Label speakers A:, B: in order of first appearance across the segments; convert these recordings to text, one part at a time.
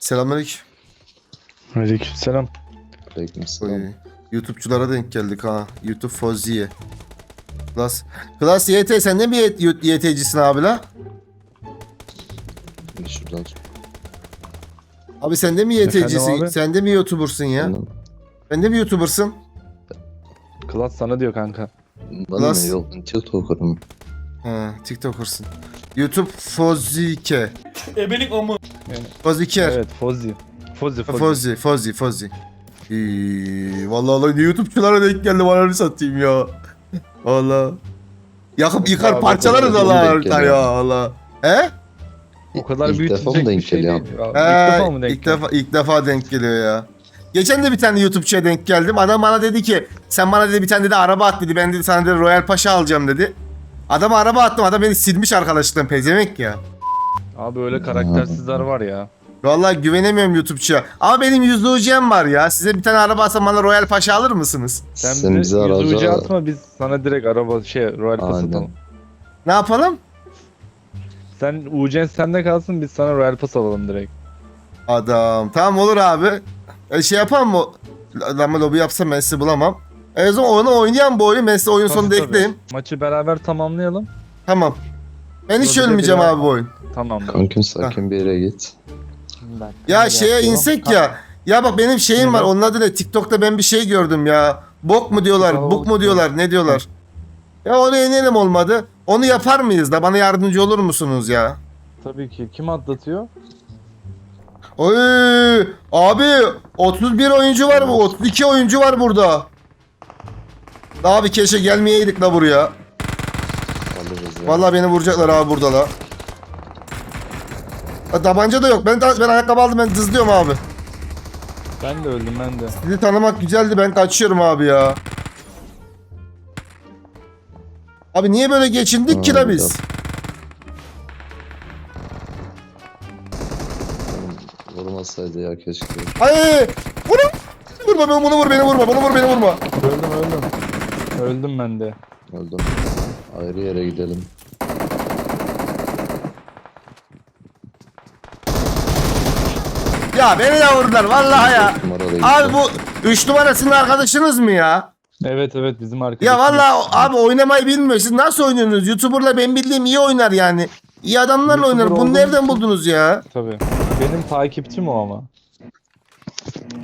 A: Selamünaleyküm.
B: Aleykümselam.
C: Aleykümselam.
A: Oy, YouTube'culara denk geldik ha. YouTube Foziye. Klas. Klas YT sen de mi Y- YT'cisin abi la?
C: Şuradan
A: Abi sen de mi
B: Efendim
A: YT'cisin?
B: abi?
A: Sen de mi YouTuber'sın ya?
C: çıkalım.
A: Sen de mi YouTuber'sın?
B: Klas sana diyor kanka.
C: Bana
A: Nasıl?
C: ne yok ben TikToker'ım.
A: Ha, TikToker'sın. YouTube Fozike.
D: Ebelik amı.
A: Foziker.
B: Evet Fozi. Fozi Fozi.
A: Fozi, Fozi, Fozi. İyi, vallahi Allah ne YouTube'culara denk geldi bana satayım ya. Vallahi. Yakıp yıkar
B: Abi,
A: parçalarız Allah
C: geliyor.
A: ya Allah. He?
B: O kadar
C: İlk defa mı denk
B: şey
C: geliyor?
B: değil. Ya, İlk defa mı denk
A: ilk defa, ilk defa denk geliyor ya. Geçen de bir tane YouTube'çuya denk geldim. Adam bana dedi ki sen bana dedi bir tane dedi araba at dedi. Ben dedi sana dedi Royal Paşa alacağım dedi. Adama araba attım. Adam beni silmiş arkadaşlıktan pezevenk ya.
B: Abi öyle karaktersizler var ya.
A: Vallahi güvenemiyorum YouTube'çuya. Ama benim yüzde ucem var ya. Size bir tane araba atsam bana Royal Paşa alır mısınız?
B: Sen,
C: Sen bize
B: bize yüz ucu atma biz sana direkt araba şey Royal Pass
C: Aynen.
B: atalım.
A: Ne yapalım?
B: Sen UC'n sende kalsın biz sana Royal Pass alalım direkt.
A: Adam. Tamam olur abi. E, şey yapalım mı? Adamla lobi yapsam ben sizi bulamam. E, o zaman onu oynayan bu oyun. Ben size oyun
B: Tabii,
A: sonunda
B: tabii.
A: ekleyeyim.
B: Maçı beraber tamamlayalım.
A: Tamam. Ben hiç
B: Lobi'de
A: ölmeyeceğim abi bu oyun.
B: Tamam.
C: Kankim sakin bir yere git.
A: Ya şeye insek ya. Ya bak benim şeyim var. Onun adı ne? TikTok'ta ben bir şey gördüm ya. Bok mu diyorlar? Buk mu diyorlar? Ne diyorlar? Ya oraya inelim olmadı. Onu yapar mıyız da? Bana yardımcı olur musunuz ya?
B: Tabii ki. Kim atlatıyor?
A: Oy! Abi 31 oyuncu var bu. 32 oyuncu var burada. Abi keşke gelmeyeydik la buraya.
C: Alırız ya.
A: Vallahi beni vuracaklar abi burada la. Ha, tabanca da yok. Ben ben ayakkabı aldım ben dızlıyorum abi.
B: Ben de öldüm ben de.
A: Sizi tanımak güzeldi ben kaçıyorum abi ya. Abi niye böyle geçindik ki la biz?
C: Vurmasaydı ya keşke.
A: Ay! Vurun! Vurma beni bunu vur beni vurma bunu vur beni vurma.
B: Öldüm öldüm. Öldüm ben de.
C: Öldüm. Ayrı yere gidelim.
A: Ya beni de vurdular vallahi ya. Abi bu 3 numarasının arkadaşınız mı ya?
B: Evet evet bizim arkadaşımız.
A: Ya vallahi abi oynamayı bilmiyor. Siz nasıl oynuyorsunuz? YouTuber'la ben bildiğim iyi oynar yani. İyi adamlarla
B: YouTuber
A: oynar. Bunu
B: olduğum
A: nereden
B: için-
A: buldunuz ya?
B: Tabii. Benim takipçim o ama.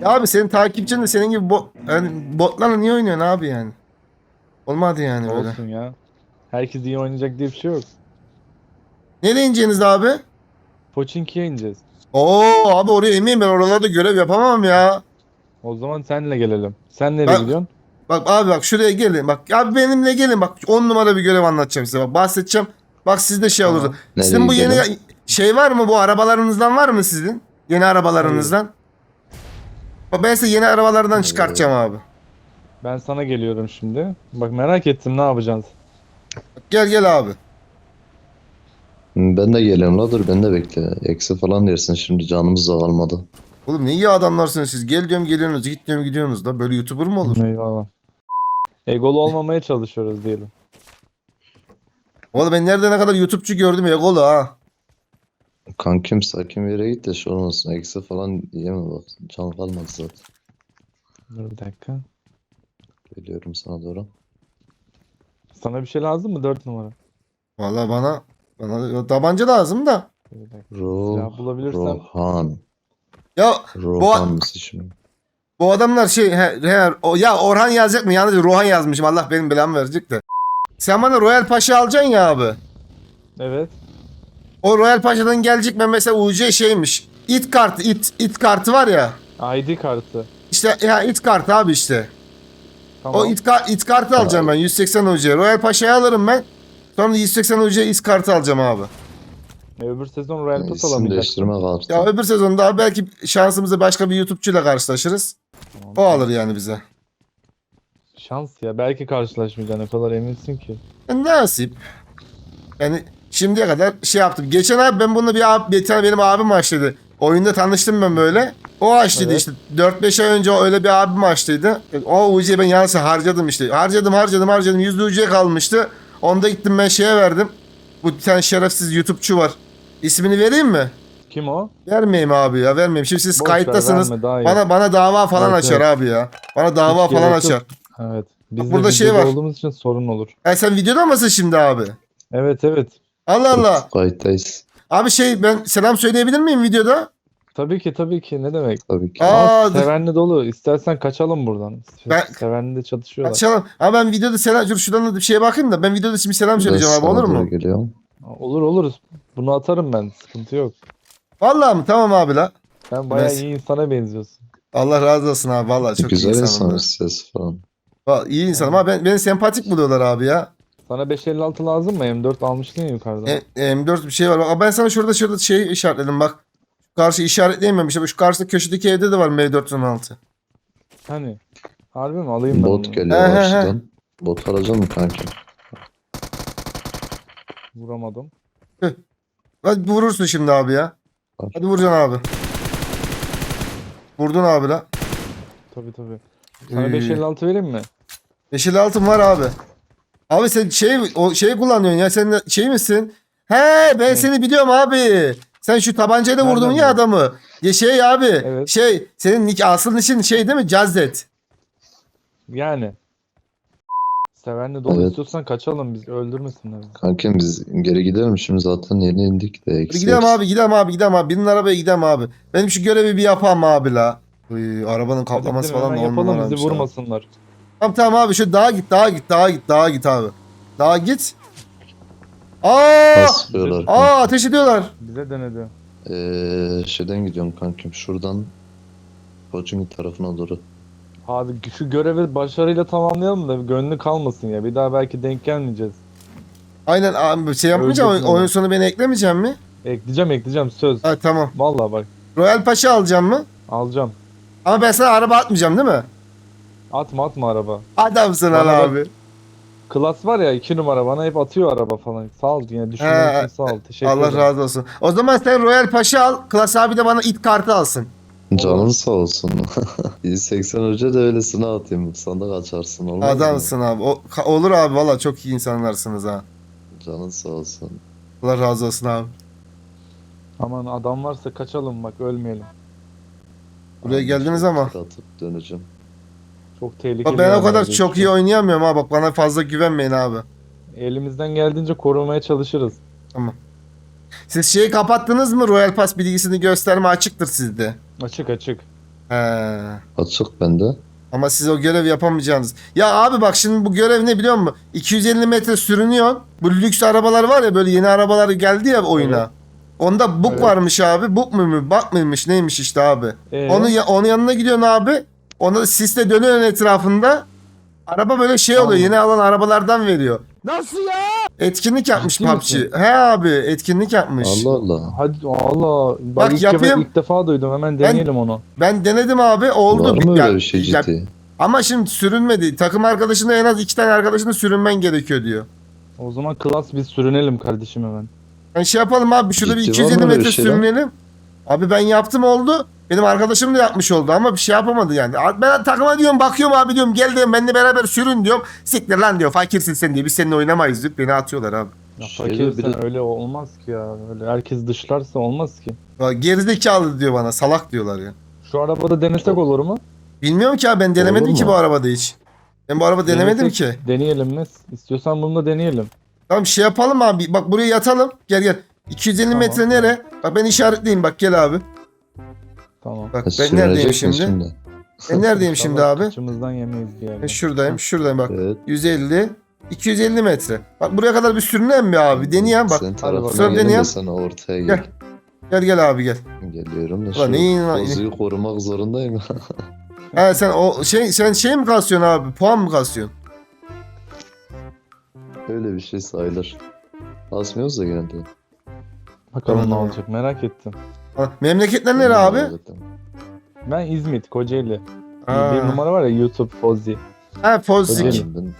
A: Ya abi senin takipçin de senin gibi bot, yani botlarla niye oynuyorsun abi yani? Olmadı yani böyle.
B: Olsun ya. Herkes iyi oynayacak diye bir şey yok.
A: Nereye ineceğiniz abi?
B: Pochinki'ye ineceğiz.
A: Oo abi oraya inmeyeyim ben oralarda görev yapamam ya.
B: O zaman senle gelelim. Sen nereye
A: Ben-
B: gidiyorsun?
A: Bak abi bak şuraya gelin. Bak abi benimle gelin bak 10 numara bir görev anlatacağım size. Bak bahsedeceğim. Bak sizde şey
B: Tamam.
A: olur.
C: Nereye
A: Sizin bu yeni
C: gidelim?
A: şey var mı bu arabalarınızdan var mı sizin? Yeni arabalarınızdan. Bak ben size yeni arabalardan çıkartacağım abi.
B: Ben sana geliyorum şimdi. Bak merak ettim ne yapacağız?
A: Gel gel abi.
C: Ben de geliyorum la dur ben de bekle. Eksi falan dersin şimdi canımız da kalmadı.
A: Oğlum ne iyi adamlarsınız siz. Gel diyorum geliyorsunuz. Git diyorum gidiyorsunuz da. Böyle YouTuber mı olur?
B: Eyvallah. Egolu olmamaya çalışıyoruz diyelim.
A: Oğlum ben nerede ne kadar YouTube'cu gördüm egolu ha.
C: Kankim sakin bir yere git de şu olmasın. Eksi falan yeme bak. Can kalmadı zaten.
B: Dur bir dakika.
C: Geliyorum sana doğru.
B: Sana bir şey lazım mı? 4 numara.
A: Vallahi bana bana tabanca lazım da.
C: Ruh,
B: Silah bulabilirsem.
C: Rohan.
A: Ya
C: Rohan mısın şimdi?
A: bu adamlar şey he, he, o, ya Orhan yazacak mı? Yalnız Rohan yazmışım. Allah benim belamı verecek de. Sen bana Royal Paşa alacaksın ya abi.
B: Evet.
A: O Royal Paşa'dan gelecek ben mesela UC şeymiş. It kartı, it, it kartı var ya.
B: ID kartı.
A: İşte ya it kartı abi işte.
B: Tamam.
A: O it, ka- it kartı alacağım ben 180 UC. Royal Paşa'yı alırım ben. Sonra 180 UC it kartı alacağım abi.
B: E, öbür sezon Royal Pass
C: İsim değiştirme kartı.
A: Ya öbür sezonda belki şansımızı başka bir YouTube'cuyla karşılaşırız.
B: Tamam.
A: O alır yani bize.
B: Şans ya. Belki karşılaşmayacaksın. O kadar eminsin ki.
A: E, nasip. Yani şimdiye kadar şey yaptım. Geçen abi ben bunu bir, abi, bir tane benim abim açtıydı. Oyunda tanıştım ben böyle. O açtıydı
B: Evet.
A: işte. 4-5 ay önce öyle bir abim açtıydı. O UC'yi ben yalnız harcadım işte. Harcadım harcadım harcadım. 100 UC kalmıştı. Onda gittim ben şeye verdim. Bu bir tane şerefsiz YouTube'çu var. İsmini vereyim mi?
B: Kim o?
A: Vermeyeyim abi ya vermeyeyim. Şimdi siz
B: Boş ver,
A: kayıttasınız.
B: verme, daha iyi.
A: Bana bana dava falan
B: Evet,
A: açar
B: evet.
A: abi ya. Bana dava
B: Hiç
A: falan
B: yok.
A: açar.
B: Evet. Biz
A: burada şey var.
B: olduğumuz için sorun olur.
A: Ha, sen videoda mısın şimdi abi?
B: Evet evet.
A: Allah Allah.
C: Kayıttayız.
A: Abi şey ben selam söyleyebilir miyim videoda?
B: Tabii ki tabii ki ne demek.
C: Tabii ki.
A: Aa,
B: Aa, Sevenli dolu. İstersen kaçalım buradan.
A: Ben-
B: Sevenli de çatışıyorlar.
A: Açalım. Ama ben videoda selam dur şuradan da bir şeye bakayım da ben videoda şimdi selam söyleyeceğim abi olur mu?
C: Geliyorum.
B: Olur olur. Bunu atarım ben. Sıkıntı yok.
A: Vallahi mi? Tamam abi la.
B: Sen bayağı
A: Neyse.
B: iyi insana benziyorsun.
A: Allah razı olsun abi vallahi çok
C: Güzel
A: iyi insanım.
C: insan ses falan.
A: ben. İyi insanım ama ben, beni sempatik buluyorlar abi ya.
B: Sana 556 lazım mı? M4 almıştın ya yukarıda.
A: E, M4 bir şey var. Bak, ben sana şurada şurada şey işaretledim bak. Karşı işaretleyemiyorum işte. Şu karşıda köşedeki evde de var M416.
B: Hani? Harbi mi? Alayım ben
C: Bot geliyor
A: He, he, he.
C: karşıdan. Bot alacak mı kanki?
B: Vuramadım.
A: Hadi vurursun şimdi abi ya.
C: Var.
A: Hadi vuracaksın abi. Vurdun abi la.
B: Tabii tabii. Sana
A: Ee.
B: 556 vereyim mi?
A: Yeşil altın var abi. Abi sen şey o şey kullanıyorsun ya sen şey misin? He ben
B: Ne?
A: seni biliyorum abi. Sen şu tabancayla
B: Nereden
A: vurdun ya adamı. Ya şey abi.
B: Evet.
A: Şey senin nick asıl için şey değil mi? Cazzet.
B: Yani. Sevenli dolu
C: Evet.
B: istiyorsan kaçalım biz. Öldürmesinler. bizi.
C: Kankim biz geri gidelim şimdi zaten yeni indik de eksi
A: gidelim
C: eksi.
A: abi gidelim abi gidelim abi. Binin arabaya gidelim abi. Benim şu görevi bir yapalım abi la. Uy, arabanın kaplaması falan da on
B: yapalım
A: numaraymış
B: bizi
A: abi.
B: vurmasınlar.
A: Tamam tamam abi şu dağa git dağa git dağa git dağa git abi. Dağa git. Aa!
C: Nasıl diyorlar?
A: Aa ateş ediyorlar.
B: Bize denedi.
C: Ee, şeyden gidiyorum kankim şuradan Koçumi tarafına doğru.
B: Abi şu görevi başarıyla tamamlayalım da gönlü kalmasın ya. Bir daha belki denk gelmeyeceğiz.
A: Aynen abi şey yapmayacağım.
B: Öldürdün
A: Oyun
B: onu.
A: sonu beni eklemeyeceğim mi?
B: Ekleyeceğim ekleyeceğim söz.
A: Ha tamam.
B: Vallahi bak
A: Royal Paşa alacağım mı?
B: alacağım.
A: Ama ben sana araba atmayacağım değil mi?
B: Atma atma araba.
A: Adamsın
B: Bana
A: lan
B: bak.
A: abi.
B: Klas var ya 2 numara bana hep atıyor araba falan. Sağ ol yine için sağ ol. Teşekkür
A: Allah
B: ederim.
A: razı olsun. O zaman sen Royal Paşa al. Klas abi de bana it kartı alsın.
C: Canın sağ olsun. 180 önce de öylesine atayım. Sandık açarsın olmaz mı?
A: Adamsın abi. O, ka- olur abi valla çok iyi insanlarsınız ha.
C: Canın sağ olsun.
A: Allah razı olsun abi.
B: Aman adam varsa kaçalım bak ölmeyelim.
A: Buraya geldiniz
C: şöyle
A: ama.
C: Atıp döneceğim.
B: Çok tehlikeli.
A: Bak ben o kadar çok
B: şu
A: iyi oynayamıyorum ha. Bak bana fazla güvenmeyin abi.
B: Elimizden geldiğince korumaya çalışırız.
A: Siz şeyi kapattınız mı? Royal Pass bilgisini gösterme açıktır sizde.
B: Açık açık.
A: He.
C: Açık bende.
A: Ama siz o görev yapamayacaksınız. Ya abi bak şimdi bu görev ne biliyor musun? 250 metre sürünüyorsun. Bu lüks arabalar var ya böyle yeni arabalar geldi ya oyuna.
B: Evet.
A: Onda buk
B: Evet.
A: varmış abi. Buk mu mu? Bak mıymış? Neymiş işte abi.
B: Ee,
A: Onun, ya- onun yanına gidiyorsun abi. Ona sisle dönüyorsun etrafında. Araba böyle şey oluyor.
B: Allah.
A: Yeni alan arabalardan veriyor.
B: Nasıl ya?
A: Etkinlik yapmış
B: Ciddi
A: PUBG.
B: misin?
A: He abi etkinlik yapmış.
C: Allah Allah.
B: Hadi Allah.
A: Bak,
B: Bak ilk,
A: yapayım.
B: Defa, ilk defa duydum. Hemen deneyelim onu.
A: Ben denedim abi oldu.
C: Var mı
A: Ya-
C: öyle bir şey
A: ya-
C: ciddi?
A: ama şimdi sürünmedi. Takım arkadaşında en az iki tane arkadaşında sürünmen gerekiyor diyor.
B: O zaman klas biz sürünelim kardeşim hemen.
A: Yani şey yapalım abi şurada bir
C: Ciddi var
A: 250
C: mı öyle
A: metre
C: bir şey lan?
A: sürünelim. Abi ben yaptım oldu. Benim arkadaşım da yapmış oldu ama bir şey yapamadı yani. Ben takıma diyorum bakıyorum abi diyorum gel diyorum benimle beraber sürün diyorum. Siktir lan diyor fakirsin sen diyor biz seninle oynamayız diyor. Beni atıyorlar abi.
B: Ya fakirsen
C: bir de-
B: öyle olmaz ki ya. Öyle herkes dışlarsa olmaz ki.
A: Ya Gerizekalı diyor bana salak diyorlar ya.
B: Şu arabada denesek olur mu?
A: Bilmiyorum ki abi ben denemedim
C: Olur
A: ki
C: mu?
A: bu arabada hiç. Ben bu araba denemedim
B: Denesek-
A: ki.
B: Deneyelim mi? İstiyorsan bunu da deneyelim.
A: Tamam şey yapalım abi. Bak buraya yatalım. Gel gel. 250
B: Tamam.
A: metre nere? Bak ben işaretleyeyim bak gel abi.
B: Tamam.
A: Bak ben neredeyim
C: sürünecek mi
A: şimdi? Ben neredeyim şimdi abi?
B: Kıçımızdan yemeyiz yerde.
A: Ben şuradayım şuradayım bak.
C: Evet.
A: 150 250 metre. Bak buraya kadar bir sürünelim mi abi? Deneyeyim bak.
B: Bakalım.
C: tarafına
A: Sonra
C: gelin
A: deneyeyim.
C: de sen ortaya gel.
A: Gel. Gel gel abi gel.
C: Geliyorum da
A: Ulan
C: şu pozuyu korumak zorundayım.
A: Ha sen o şey sen şey mi kasıyorsun abi? Puan mı kasıyorsun?
C: Öyle bir şey sayılır. Basmıyoruz da genelde.
B: Bakalım ne olacak merak ettim.
A: Ha, memleketler nere abi?
B: Ben İzmit, Kocaeli.
A: Ha.
B: Bir numara var ya YouTube Fozzi.
A: Ha Fozik.
B: Kocaeli.
C: Ben,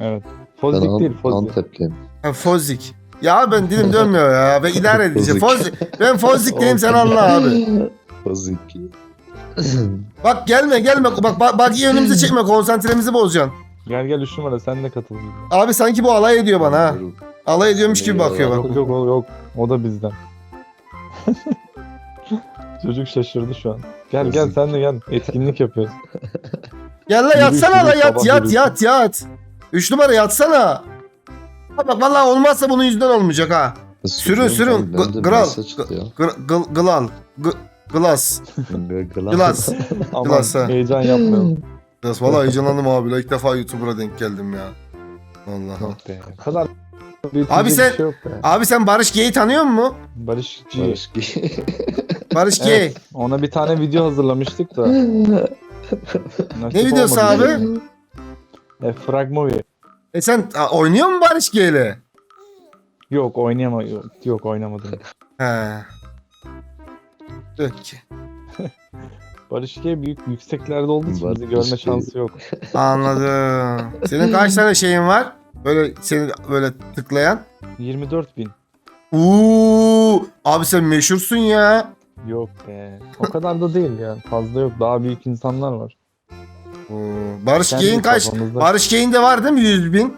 B: Evet.
C: ben
B: Fozzik
C: Ant-
B: değil Fozzi.
C: Antepliyim.
A: Ha Fozik. Ya ben dilim dönmüyor ya. Ben idare edeceğim.
C: Fozik.
A: Fozik. Ben Fozik diyeyim sen anla abi.
C: Pozik.
A: Bak gelme gelme. Bak bak, bak iyi önümüze çekme. Konsantremizi bozacaksın.
B: Gel gel 3 numara sen de katıl.
A: Abi sanki bu alay ediyor bana ha. Alay ediyormuş gibi bakıyor bak.
B: Yok yok yok. O da bizden. Çocuk şaşırdı şu an. Gel gel
C: Yazık.
B: sen de gel. Etkinlik yapıyoruz.
A: Gel la yatsana la yat yat yat yat. Üç numara yatsana. Ha bak vallahi olmazsa bunun yüzünden olmayacak ha. Sürün, sürün.
C: Ben de
A: G- Kral.
C: mesaj çıktı ya.
A: Gl- gl- Glal. Glass.
C: Glas.
A: Glass. Ha.
B: heyecan yapmayalım.
A: Glass. Valla heyecanlandım abi. İlk defa YouTuber'a denk geldim ya.
B: O kadar
A: Abi sen-
B: bir şey yok be.
A: Abi sen Barış G'yi tanıyor musun?
B: Barış G.
C: Barış G.
A: Barış G.
B: Evet, ona bir tane video hazırlamıştık da.
A: Ne videosu abi?
B: E, Frag Movie.
A: E sen a, oynuyor musun Barış G ile?
B: Yok oynayama yok, yok oynamadım.
A: He. Peki.
B: Barış G büyük yükseklerde olduğu için bizi görme şansı yok.
A: Anladım. Senin kaç tane şeyin var? Böyle seni böyle tıklayan.
B: 24 bin.
A: Uuu. Abi sen meşhursun ya.
B: Yok be. O kadar da değil ya. Fazla yok. Daha büyük insanlar var.
A: Oo, Barış
B: Kendi
A: kaç?
B: kafanızda.
A: Barış G'in de var değil mi 100 bin?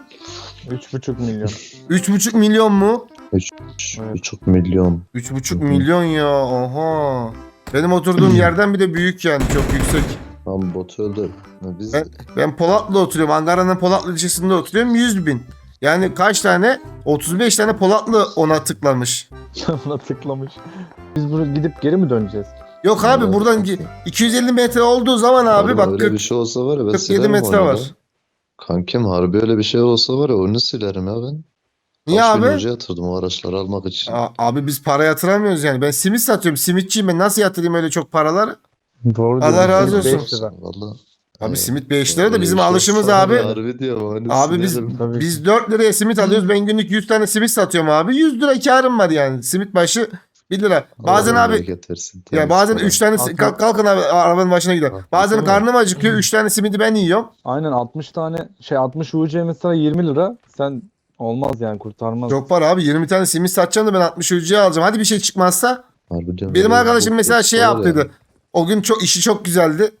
B: 3,5 milyon.
A: 3,5 milyon mu?
B: Evet.
C: 3,5 milyon.
A: 3,5
C: Hı hı.
A: milyon ya. Oha. Benim oturduğum yerden bir de büyük yani çok yüksek.
C: Tam botu öldür. Biz
A: Ben- Ben Polatlı'da oturuyorum. Ankara'nın Polatlı ilçesinde oturuyorum. 100 bin. Yani kaç tane? 35 tane Polatlı ona tıklamış.
B: Buna tıklamış. Biz buraya gidip geri mi döneceğiz?
A: Yok abi
C: Evet.
A: buradan gi- 250 metre olduğu zaman abi bak
C: öyle
A: 40,
C: bir şey olsa var ya ben
A: 47
C: silerim
A: metre
C: onu
A: var.
C: ya. Kankim harbi öyle bir şey olsa var ya onu silerim ya ben.
A: Niye
C: Kaç bin
A: abi?
C: hoca yatırdım o araçları almak için.
A: A- abi biz para yatıramıyoruz yani. Ben simit satıyorum. Simitçiyim ben. Nasıl yatırayım öyle çok paraları?
B: Doğru
A: Allah
B: diyorsun.
A: razı
B: Beş
A: olsun.
B: lira.
C: Valla.
A: Abi
C: Evet.
A: simit 5 lira da bizim alışımız abi.
C: Harbi diyorum. Hani
A: Abi biz.
B: Tabii.
A: biz 4 liraya simit alıyoruz. Ben günlük 100 tane simit satıyorum abi. 100 lira karım var yani. Simit başı 1 lira. Bazen
C: Allah
A: abi
C: bereket versin.
A: ya
C: Temiz
A: bazen
C: para.
A: 3 tane si- kalk- kalkın abi arabanın başına gidelim.
C: Hakan-
A: Bazen
B: Hakan-
A: karnım acıkıyor. 3 tane simidi ben yiyorum.
B: Aynen 60 tane şey 60 UC mesela 20 lira. Sen olmaz yani kurtarmaz.
A: Çok para abi. 20 tane simit satacağım da ben 60 ölçüye alacağım. Hadi bir şey çıkmazsa.
C: Harbi diyorum.
A: Benim arkadaşım mesela şey
C: var ya.
A: yaptıydı. O gün çok işi çok güzeldi.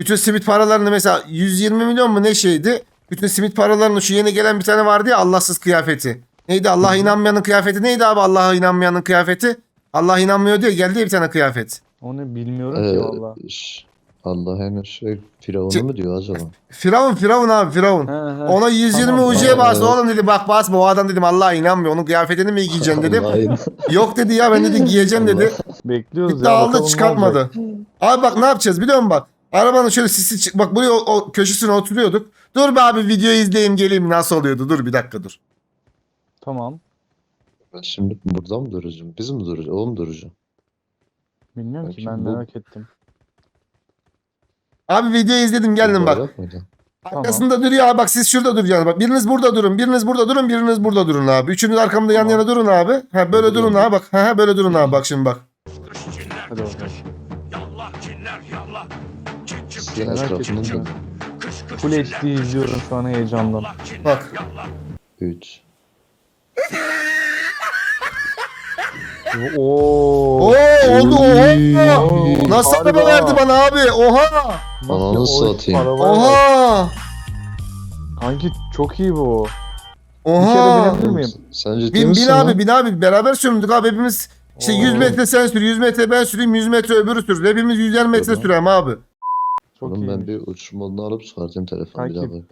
A: Bütün simit paralarını mesela 120 milyon mu ne şeydi? Bütün simit paralarını şu yeni gelen bir tane vardı ya Allahsız kıyafeti. Neydi Allah'a inanmayanın kıyafeti neydi abi Allah'a inanmayanın kıyafeti? Allah inanmıyor diye geldi ya bir tane kıyafet.
B: O ne bilmiyorum
C: Ee,
B: ki valla.
C: ş- Allah hemen şey Firavun'u
A: Çık-
C: mu diyor acaba?
A: Firavun Firavun abi Firavun.
B: He, he.
A: Ona 120
B: Tamam,
A: ucuya
C: tamam,
A: bastı.
C: evet.
A: Oğlum dedi bak basma o adam dedim Allah'a inanmıyor. Onun kıyafetini mi giyeceksin dedim.
C: Allah'ın-
A: Yok dedi ya ben dedi giyeceğim dedi.
B: Bekliyoruz
A: Gitti
B: ya.
A: aldı
B: bakalım ne
A: çıkartmadı.
B: olacak.
A: Abi bak ne yapacağız biliyor musun bak. Arabanın şöyle sisi çık. Bak buraya o, o köşesine oturuyorduk. Dur be abi videoyu izleyeyim geleyim nasıl oluyordu. Dur bir dakika dur.
B: Tamam.
C: Ben şimdi burada mı duracağım? Biz mi duracağız? O mu duracağım?
B: Bilmiyorum ki
C: Bakayım,
B: ben
C: bu-
B: merak ettim.
A: Abi videoyu izledim geldim bak. Arkasında duruyor abi bak siz şurada duracaksınız. Bak biriniz burada durun, biriniz burada durun, biriniz burada durun abi. Üçünüz arkamda yan
B: Tamam.
A: yana durun abi. Ha böyle durun abi bak. Ha ha, böyle durun abi bak şimdi bak.
B: Hadi bakalım. Merak ettim
C: da
B: ya. Full HD izliyorum şu an heyecandan.
A: Bak.
C: 3.
B: Oo.
A: Oo oldu oha. Nasıl
B: harbi
A: araba
B: ha.
A: verdi bana abi? Oha.
C: Ananı satayım.
A: Oha.
B: Kanki çok iyi bu.
A: Oha.
B: binebilir miyim?
C: Sen ciddi
A: Bin, bin
C: misin
A: abi bin abi beraber süründük abi hepimiz işte 100
B: Oo.
A: metre sen sür 100 metre ben süreyim 100 metre öbürü sürsün hepimiz 100'er metre sürelim abi.
B: Çok
C: Oğlum ben bir uçuş modunu alıp çıkartayım telefonu bir daha bak.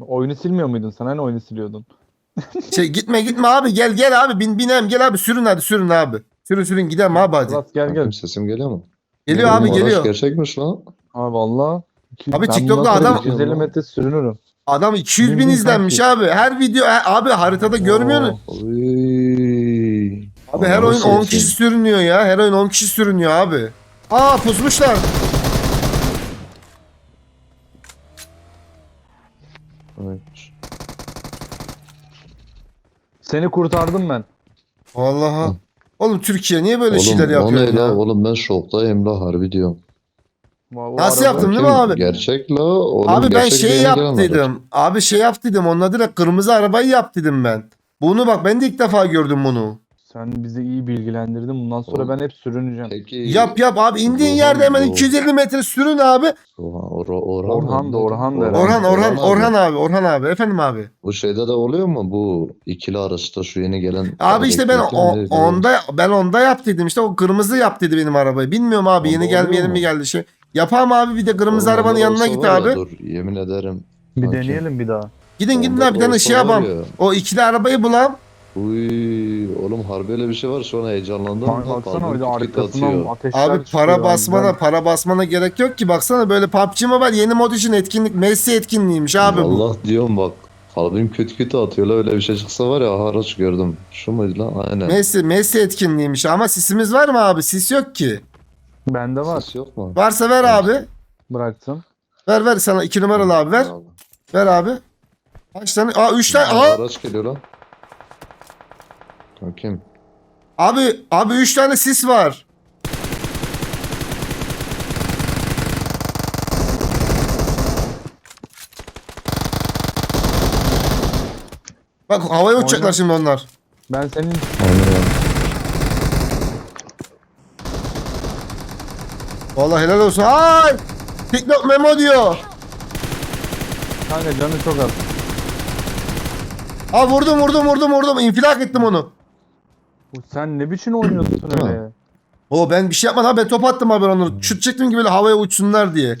B: Oyunu silmiyor muydun sen? Hani oyunu siliyordun?
A: Şey gitme gitme abi gel gel abi bin binem gel abi sürün hadi sürün abi. Sürün sürün gidelim abi hadi.
B: Murat gel gel.
C: Sesim geliyor mu?
A: Geliyor
C: Oğlum,
A: abi
C: araç
A: geliyor.
C: gerçekmiş lan.
B: Abi valla.
A: Abi TikTok'ta adam-
B: 250 metre sürünürüm.
A: Adam 200 bin
B: Bin bin
A: izlenmiş abi. Her video he- abi haritada görmüyor musun?
C: Oy.
A: Abi her oyun 10
C: satayım.
A: kişi sürünüyor ya. Her oyun 10 kişi sürünüyor abi. Aa pusmuşlar.
C: Evet.
B: Seni kurtardım ben.
A: Vallahi. Oğlum Türkiye niye böyle
C: Oğlum
A: şeyler
C: o
A: yapıyor
C: ne la?
A: ya?
C: Oğlum ben şoktayım la harbi diyorum.
B: O
A: Nasıl
B: araba-
A: yaptın değil mi abi?
C: Gerçek la. Oğlum
A: Abi ben
C: gerçek
A: şey
C: yayına
A: yap
C: gelen
A: dedim. Abi şey yap dedim. Onun adı kırmızı arabayı yap dedim ben. Bunu bak ben de ilk defa gördüm bunu.
B: Sen bizi iyi bilgilendirdin. Bundan sonra
C: Oğlum.
B: ben hep sürüneceğim.
C: Peki.
A: Yap yap abi indiğin
C: Oğlum,
A: yerde hemen
C: bu-
A: 250 metre sürün abi.
C: Or Orhan,
B: Orhan da, Orhan da
C: Orhan,
A: Orhan Orhan
C: abi.
A: Orhan abi Orhan abi efendim abi.
C: Bu şeyde de oluyor mu bu ikili araçta şu yeni gelen
A: Abi işte ben o- onda ben onda yap dedim işte o kırmızı yap dedi benim arabayı. Bilmiyorum abi
C: Onda
A: yeni
C: mu?
A: mi geldi şey. Yapalım abi bir de kırmızı
C: Orhan'da
A: arabanın yanına git abi.
C: Dur yemin ederim.
B: Bir
C: Kanki.
B: deneyelim bir daha.
A: Gidin gidin
C: Onda
A: abi bir tane şey
C: var
A: yapalım.
C: ya.
A: O ikili arabayı bulalım.
C: Uy oğlum harbi öyle bir şey var şu an heyecanlandım.
B: Bak- Baksana öyle arkasından ateşler
A: Abi para
B: abi.
A: basmana
B: Ben-
A: para basmana gerek yok ki baksana böyle PUBG Mobile yeni mod için etkinlik Messi etkinliğiymiş abi bu.
C: Allah diyorum bak. Kalbim kötü kötü atıyor la öyle bir şey çıksa var ya haraç gördüm. Şu muydu lan? Aynen.
A: Messi Messi etkinliğiymiş ama sisimiz var mı abi? Sis yok ki.
B: Bende var.
C: Ses yok mu?
A: Varsa ver abi.
B: Bıraktım.
A: Ver ver sana iki numaralı abi ver. Ver abi. Kaç tane? Aa üç tane. Aa,
C: Araç geliyor lan. Kankim.
A: abi abi üç tane sis var. Bak havaya uçacaklar
B: Oyna.
A: şimdi onlar.
B: Ben senin
C: Aynen.
A: Vallahi helal olsun. Ay! TikTok memo diyor.
B: kanka canı çok az.
A: Aa vurdum vurdum vurdum vurdum. İnfilak ettim onu.
B: Bu Sen ne biçim oynuyorsun öyle?
A: O ben bir şey yapmadım abi ben top attım abi onları. Şut çektim gibi böyle havaya uçsunlar diye.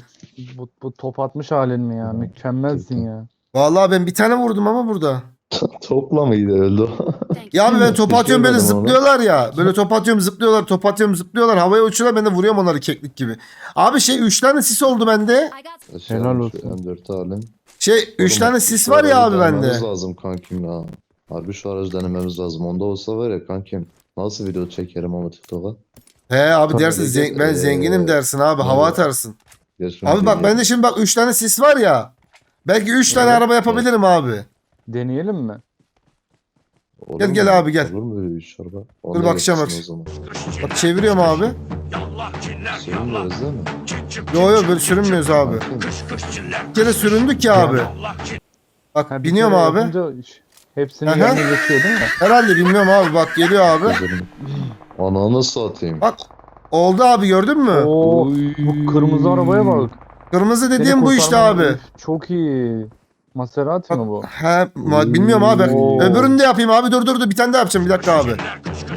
B: Bu, bu top atmış halin mi ya? Mükemmelsin ya.
A: Vallahi ben bir tane vurdum ama burada.
C: Topla mıydı öldü?
A: Ya abi ben top atıyorum böyle
C: onu.
A: zıplıyorlar ya. Böyle top atıyorum zıplıyorlar, top atıyorum zıplıyorlar. Havaya uçuyorlar ben de vuruyorum onları keklik gibi. Abi şey 3 tane sis oldu bende.
D: I got
B: Helal olsun.
C: M4 alayım.
A: Şey 3
C: Oğlum,
A: tane sis var ya abi bende.
C: lazım kankim ya. Harbi şu aracı denememiz lazım. Onda olsa var ya kankim. Nasıl video çekerim ama TikTok'a?
A: He abi
B: Tabii.
A: dersin zen- ben
C: Ee,
A: zenginim dersin abi hava
C: evet.
A: atarsın.
C: Geçen
A: Abi bak
C: gün-
A: bende şimdi bak 3 tane sis var ya. Belki 3 tane
B: Evet.
A: araba yapabilirim abi.
B: Deneyelim mi?
C: Olur
A: Gel,
C: mu?
A: gel abi, gel.
C: Olur mu böyle bir araba?
A: Dur bakacağım
C: abi. O zaman.
A: Bak çeviriyorum abi.
C: Sürünmüyoruz değil mi?
A: Yo yo böyle sürünmüyoruz abi.
C: Kankim,
A: Bir kere süründük ya abi. Bak
B: Ha, bir
A: biniyorum
B: kere
A: abi.
B: yapınca iş- Hepsini
A: Aha.
B: yerine geçiyor değil mi?
A: Herhalde bilmiyorum abi bak geliyor abi.
C: Ananı satayım.
A: Bak oldu abi gördün mü?
B: Oo, bu kırmızı arabaya bak.
A: Kırmızı
B: Seni
A: dediğim bu işte abi.
B: Çok iyi. Maserati mi bu?
A: He, ma- bilmiyorum abi.
B: Oo.
A: Öbürünü de yapayım abi. Dur dur dur. Bir tane daha yapacağım. Bir dakika abi.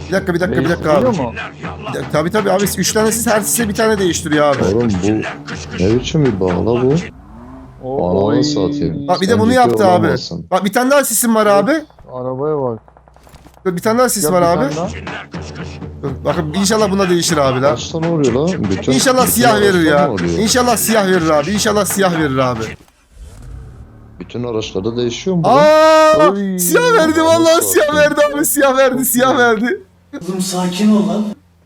A: Bir dakika bir dakika bir dakika abi.
B: Değiştiriyor mu?
A: Bir dakika, Tabii tabii abi. Üç tanesi her sise bir tane değiştiriyor abi.
C: Oğlum bu ne biçim bir bağla bu?
B: O-
C: Ananı
B: oy.
C: satayım.
A: Bak bir de bunu yaptı abi.
C: olamazsın.
A: Bak bir tane daha sisim var abi.
B: Arabaya bak.
A: Dur, Bir tane daha sis var
B: bir
A: abi.
B: tane daha.
A: Dur, bakın inşallah bunda değişir abi la.
C: Kaç tane oluyor lan? Bütün,
A: İnşallah
C: bütün
A: siyah verir
C: araçlar
A: ya.
C: mı oluyor?
A: İnşallah siyah verir abi. İnşallah siyah verir abi.
C: Bütün araçlarda değişiyor mu?
A: Aa!
B: Oy.
A: Siyah verdi vallahi siyah verdi abi. Siyah verdi, siyah verdi.
E: Kızım sakin ol lan.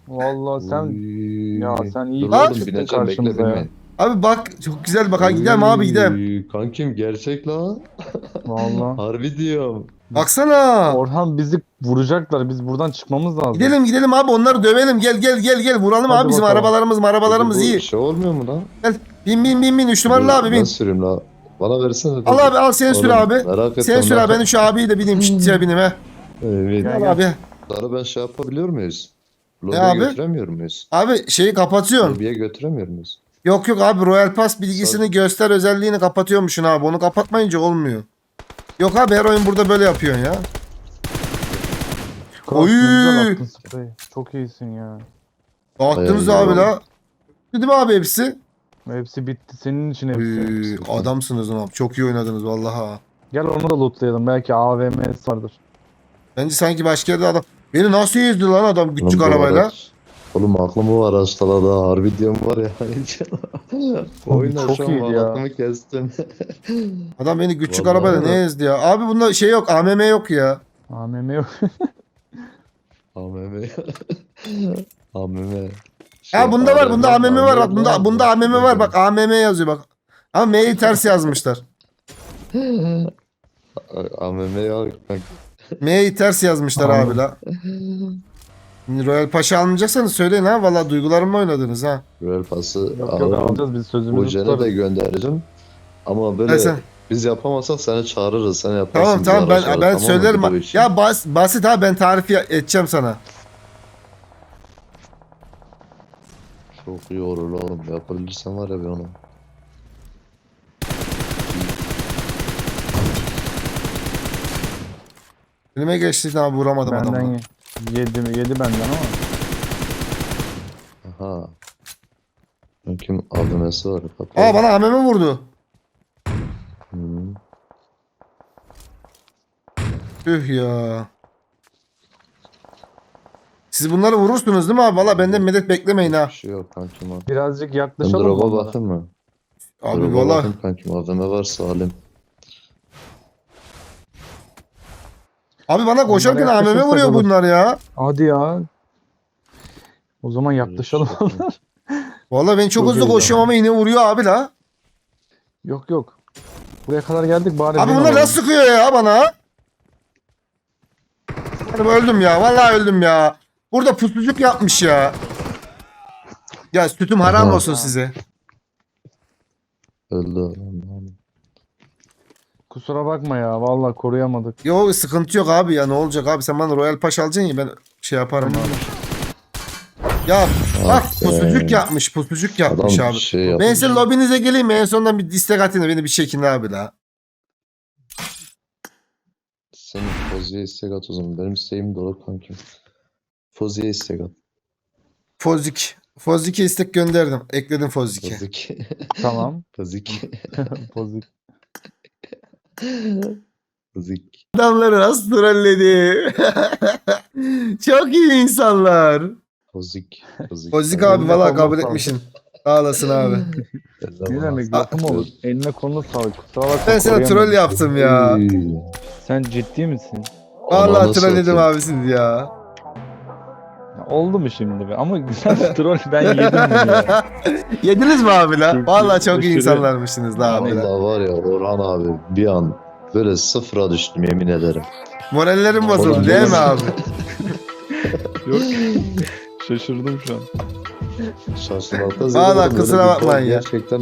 B: Vallahi sen
C: Oy.
B: ya sen iyi
C: Dur oğlum
B: çıktın
C: bineceğim bekle
B: karşımıza ya.
C: binme.
A: Abi bak çok güzel bak. ha, Gidelim abi gidelim.
C: Kankim gerçek lan.
B: Vallahi.
C: Harbi diyorum.
A: Baksana.
B: Orhan bizi vuracaklar. Biz buradan çıkmamız lazım.
A: Gidelim gidelim abi onları dövelim. Gel gel gel gel vuralım
B: Hadi
A: abi bizim
B: bakalım.
A: arabalarımız arabalarımız iyi.
C: Şey olmuyor mu lan?
A: Bin bin bin bin 3 numaralı abi
C: Ben
A: bin.
C: süreyim la. Bana versene.
A: Al abi al sen sür
C: Oğlum,
A: abi.
C: Merak etme.
A: Sen sür abi ben şu abiyi de bineyim şişeye bineyim he.
C: Evet.
B: Gel,
A: Al
B: gel.
A: abi.
C: Bunları ben şey yapabiliyor muyuz? Lobiye
A: abi?
C: götüremiyor muyuz?
A: Abi şeyi kapatıyorsun.
C: Lobiye götüremiyor muyuz?
A: Yok yok abi Royal Pass bilgisini göster özelliğini kapatıyormuşsun abi. Onu kapatmayınca olmuyor. Yok abi her oyun burada böyle yapıyorsun ya.
B: Kral,
A: Oy.
B: ne güzel attın spreyi. Çok iyisin ya.
C: Ay,
A: abi
C: eyvallah.
A: la. Değil mi abi hepsi?
B: Hepsi bitti. Senin için hepsi.
A: Adamsınız lan abi. Çok iyi oynadınız vallahi. ha.
B: Gel onu da lootlayalım. Belki AVM'si vardır.
A: Bence sanki başka yerde adam. Beni nasıl ezdi lan adam küçük
C: bu
A: arabayla?
C: araç- Oğlum aklımı var araçlarda harbi diyorum var ya. Oyuna
B: çok iyiydi ya.
C: aklımı kestim.
A: Adam beni küçük
C: Vallahi
A: arabayla
C: öyle.
A: ne ezdi ya? Abi bunda şey yok AMM yok ya.
B: AVM yok.
C: AMM. AMM. Şey,
A: Ha bunda var bunda AMM var bak bunda
C: AMM
A: bunda AMM var bak AMM yazıyor bak. Ama M'yi ters yazmışlar.
C: AMM ya.
A: M'yi ters yazmışlar abi la. Royal Paşa almayacaksanız söyleyin ha. Valla duygularımla oynadınız ha.
C: Royal Pass'ı
B: Yok biz sözümüzü
C: Hoca'na da
B: tutarız.
C: göndereceğim. Ama böyle
A: Neyse.
C: biz yapamazsak seni çağırırız. Sen yaparsın.
A: Tamam tamam ben
C: şey araçları,
A: ben
C: tamam
A: söylerim. Ya bas, basit ha ben tarifi edeceğim sana.
C: Çok iyi olur oğlum. Yapabilirsen var ya ben onu.
A: Önüme geçti daha vuramadım
B: Benden
A: adamı.
B: ye. Yedi, yedi benden ama.
C: Aha. Kankim AVM'si var. Kapı.
A: Aa bana AMM vurdu.
C: Hı.
A: Tüh ya. Siz bunları vurursunuz değil mi abi? Valla benden medet beklemeyin ha.
C: Bir şey yok kankim abi.
B: Birazcık
C: Ben
B: yaklaşalım
C: drop'a
B: onlara.
C: bakın mı?
A: Abi
C: Drop'a
A: valla.
C: bakın kankim AVM varsa alayım.
A: Abi bana koşarken AMM
B: yaklaşırsak
A: vuruyor
B: olur.
A: bunlar ya.
B: Hadi ya. O zaman yaklaşalım.
A: Valla ben çok hızlı
B: iyi
A: koşuyorum ama yine vuruyor abi la.
B: yok yok. Buraya kadar geldik bari.
A: Abi bunlar
B: alalım.
A: nasıl sıkıyor ya bana? Abi öldüm ya. Vallahi öldüm ya. Burada pusucuk yapmış ya. Ya sütüm haram olsun size.
C: Öldü adam.
B: Kusura bakma ya. Vallahi koruyamadık.
A: Yo sıkıntı yok abi ya ne olacak abi sen bana Royal Paş alacaksın ya ben şey yaparım abi. Ya bak
C: Ah be.
A: pusucuk yapmış pusucuk yapmış
C: Adam
A: abi.
C: şey
A: Ben
C: yapmış.
A: sizin lobinize geleyim mi? En sonunda bir istek atın da beni bir çekin abi la.
C: Sen Fozi'ye istek at o zaman. Benim isteğim dolu kankim. Fozi'ye istek at.
A: Fozik. Fozik'e istek gönderdim. Ekledim Fozik'e.
C: Fozik.
B: Tamam.
C: Fozik.
B: Pozitif.
C: Fozik.
A: Adamları nasıl trolledi. Çok iyi insanlar.
C: Fozik. Fozik
B: Eline
A: abi valla kabul etmişsin. Sağ olasın abi.
B: Ne demek
A: Aa,
B: lafım olur. Eline koluna sağlık. Kusura bakma.
A: Ben sana troll
B: koruyamadım.
A: yaptım ya.
B: Sen ciddi misin?
A: Valla
C: Ananı
A: trolledim
C: satayım.
A: abi siz ya.
B: Oldu mu şimdi be? Ama güzel troll ben yedim bunu ya.
A: Yediniz mi abi la?
B: Çok
A: Valla
B: iyi,
A: çok iyi
B: aşırı.
A: insanlarmışsınız la abi. la.
C: Vallahi var ya Orhan abi bir an böyle sıfıra düştüm yemin ederim.
A: Morallerim bozuldu değil mi abi?
B: Yok. Şaşırdım şu an.
C: Şaşırmakta
A: Vallahi kusura bakmayın ya.
C: Gerçekten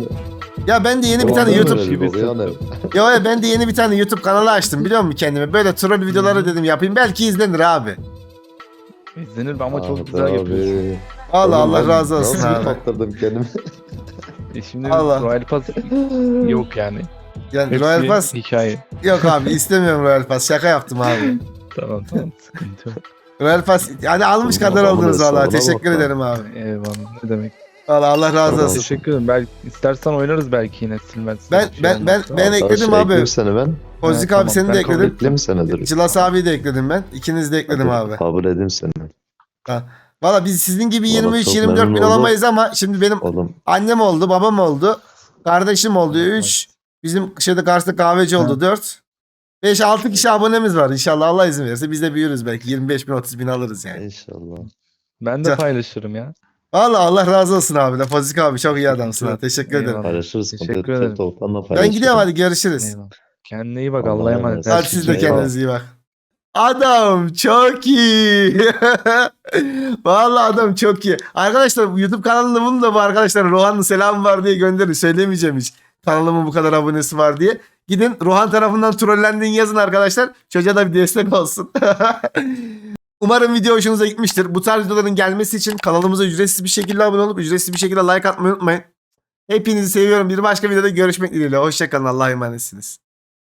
A: Ya ben de yeni bir tane
C: Orhan
A: YouTube
C: öyle
B: gibi
C: oluyor
A: ya ben de yeni bir tane YouTube kanalı açtım biliyor musun kendime? Böyle troll videoları dedim yapayım. Belki izlenir abi.
B: İzlenir ama çok
C: Abi,
B: güzel yapıyorsun.
C: abi.
A: Allah
C: Oğlum
A: Allah
C: ben
A: razı olsun
C: Nasıl
A: abi.
C: kaptırdım kendimi.
B: E şimdi
A: Allah.
B: Royal Pass yok yani.
A: Yani
B: Hepsi
A: Royal Pass
B: hikaye.
A: yok abi istemiyorum Royal Pass. Şaka yaptım abi.
B: Tamam tamam sıkıntı yok.
A: Royal Pass hadi almış kadar oldunuz valla. Teşekkür ederim abi.
B: Eyvallah ne demek.
A: Valla Allah razı olsun.
B: Teşekkür ederim. Belki istersen oynarız belki yine silmez.
A: Ben ben ben ben ekledim abi.
C: Ekleyeyim seni ben.
A: Pozik
B: Ha,
A: abi seni de ekledim.
C: Ekleyeyim seni dur.
A: Cilas abiyi de ekledim ben. İkinizi de ekledim abi.
C: Kabul edeyim seni.
A: Valla biz sizin gibi
C: Valla çok
A: 23-24 bin olamayız ama şimdi benim
C: Oğlum
A: annem oldu, babam oldu, kardeşim oldu 3. Bizim şeyde karşıda kahveci oldu 4. 5-6 kişi abonemiz var inşallah Allah izin verirse biz de büyürüz belki 25 bin 30 bin alırız yani.
C: inşallah.
B: Ben de paylaşırım ya.
A: Valla Allah razı olsun abi. La Fazik abi çok iyi adamsın ha. Teşekkür ederim.
B: Eyvallah.
C: Paylaşırız.
B: Teşekkür ederim.
A: Ben gidiyorum hadi görüşürüz.
B: Eyvallah. Kendine iyi bak
C: Allah'a
B: Allah'a emanet.
C: emanet.
A: Hadi siz de
B: bak.
A: kendinize iyi bak. Adam çok iyi. Vallahi adam çok iyi. Arkadaşlar bu YouTube kanalında bunu da bu arkadaşlar Rohan'ın selamı var diye gönderin. Söylemeyeceğim hiç. Kanalımın bu kadar abonesi var diye. Gidin Rohan tarafından trollendiğin yazın arkadaşlar. Çocuğa da bir destek olsun. Umarım video hoşunuza gitmiştir. Bu tarz videoların gelmesi için kanalımıza ücretsiz bir şekilde abone olup ücretsiz bir şekilde like atmayı unutmayın. Hepinizi seviyorum. Bir başka videoda görüşmek dileğiyle. Hoşçakalın. Allah'a emanetsiniz.